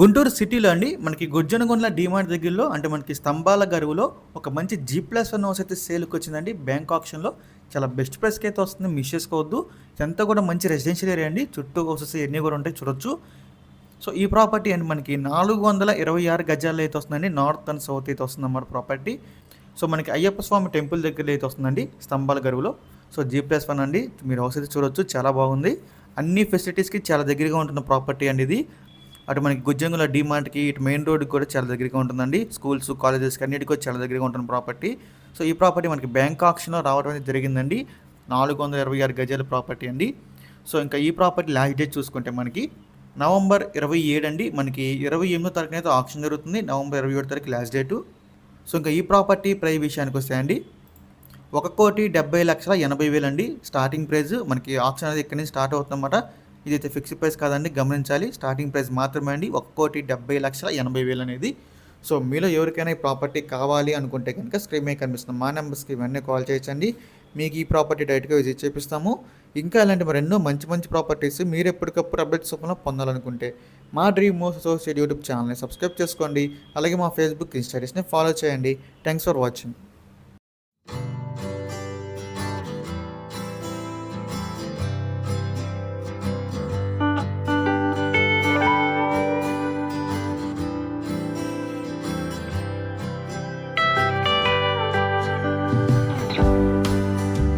గుంటూరు సిటీలో అండి మనకి గుజ్జనగొండ్ల డిమార్ట్ దగ్గరలో అంటే మనకి స్తంభాల గరువులో ఒక మంచి జీ ప్లస్ వన్ హౌస్ అయితే సేల్కి వచ్చిందండి. బ్యాంక్ ఆప్షన్లో చాలా బెస్ట్ ప్రైస్కి అయితే వస్తుంది మిస్ చేసుకోవద్దు. ఇదంతా కూడా మంచి రెసిడెన్షియల్ ఏరియా అండి. చుట్టూ హౌసెస్ ఎన్ని కూడా ఉంటాయి చూడొచ్చు. సో ఈ ప్రాపర్టీ అండి మనకి నాలుగు వందల ఇరవై ఆరు గజాల్లో అయితే వస్తుందండి. నార్త్ అండ్ సౌత్ అయితే వస్తుంది అన్నమాట ప్రాపర్టీ సో మనకి అయ్యప్ప స్వామి టెంపుల్ దగ్గర అయితే వస్తుందండి స్తంభాల గరువులో. సో జీ ప్లస్ వన్ అండి. మీరు హౌస్ అయితే చూడొచ్చు చాలా బాగుంది. అన్ని ఫెసిలిటీస్కి చాలా దగ్గరగా ఉంటున్న ప్రాపర్టీ అండి ఇది. అటు మనకి గుజ్జంగుల డిమార్ట్కి ఇటు మెయిన్ రోడ్కి కూడా చాలా దగ్గరగా ఉంటుందండి. స్కూల్స్ కాలేజెస్కి అన్నిటికీ కూడా చాలా దగ్గరగా ఉంటుంది ప్రాపర్టీ. సో ఈ ప్రాపర్టీ మనకి బ్యాంక్ ఆక్షన్లో రావడం అనేది జరిగిందండి. నాలుగు వందల ఇరవై ఆరు గజాల ప్రాపర్టీ అండి. సో ఇంకా ఈ ప్రాపర్టీ లాస్ట్ డేట్ చూసుకుంటే మనకి నవంబర్ ఇరవై ఏడు అండి. మనకి ఇరవై ఎనిమిదో తారీఖున అయితే ఆప్షన్ జరుగుతుంది. నవంబర్ ఇరవై ఏడు తారీఖు లాస్ట్ డేటు. సో ఇంకా ఈ ప్రాపర్టీ ప్రైస్ విషయానికి వస్తే అండి ఒక కోటి డెబ్బై లక్షల ఎనభై వేలు అండి. స్టార్టింగ్ ప్రైస్ మనకి ఆప్షన్ అనేది ఇక్కడ నుంచి స్టార్ట్ అవుతుందన్నమాట. ఇదైతే ఫిక్స్డ్ ప్రైస్ కాదండి గమనించాలి. స్టార్టింగ్ ప్రైస్ మాత్రమే అండి. ఒక కోటి డెబ్బై లక్షల ఎనభై వేలు అనేది. సో మీలో ఎవరికైనా ఈ ప్రాపర్టీ కావాలి అనుకుంటే కనుక స్క్రీన్ మీద కనిపిస్తుంది మా నెంబర్స్కి ఇవన్నీ కాల్ చేయొచ్చండి. మీకు ఈ ప్రాపర్టీ డైరెక్ట్గా విజిట్ చేపిస్తాము. ఇంకా ఇలాంటి మరి ఎన్నో మంచి మంచి ప్రాపర్టీస్ మీరు ఎప్పటికప్పుడు అప్డేట్స్ రూపంలో పొందాలనుకుంటే మా డ్రీమ్ మోస్ అసోసియేట్ యూట్యూబ్ ఛానల్ని సబ్స్క్రైబ్ చేసుకోండి. అలాగే మా ఫేస్బుక్ ఇన్స్టాగ్రామ్ని ఫాలో చేయండి. Thanks for watching.